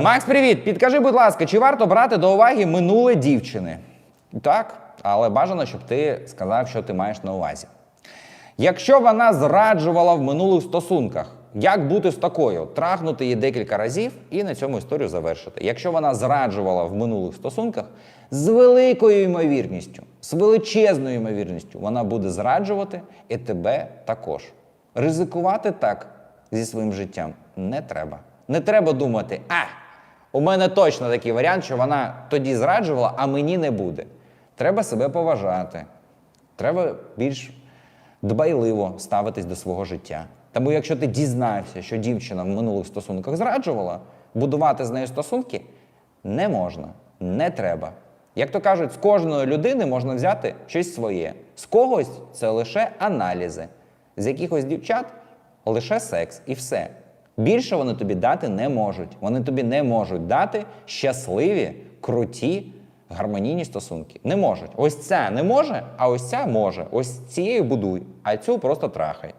Макс, привіт! Підкажи, будь ласка, чи варто брати до уваги минуле дівчини? Так, але бажано, щоб ти сказав, що ти маєш на увазі. Якщо вона зраджувала в минулих стосунках, як бути з такою? Трахнути її декілька разів і на цьому історію завершити. Якщо вона зраджувала в минулих стосунках, з великою ймовірністю, з величезною ймовірністю, вона буде зраджувати і тебе також. Ризикувати так зі своїм життям не треба. Не треба думати, а у мене точно такий варіант, що вона тоді зраджувала, а мені не буде. Треба себе поважати. Треба більш дбайливо ставитись до свого життя. Тому якщо ти дізнався, що дівчина в минулих стосунках зраджувала, будувати з нею стосунки не можна, не треба. Як то кажуть, з кожної людини можна взяти щось своє. З когось це лише аналізи, з якихось дівчат лише секс і все. Більше вони тобі дати не можуть. Вони тобі не можуть дати щасливі, круті, гармонійні стосунки. Не можуть. Ось ця не може, а ось ця може. Ось цією будуй, а цю просто трахай.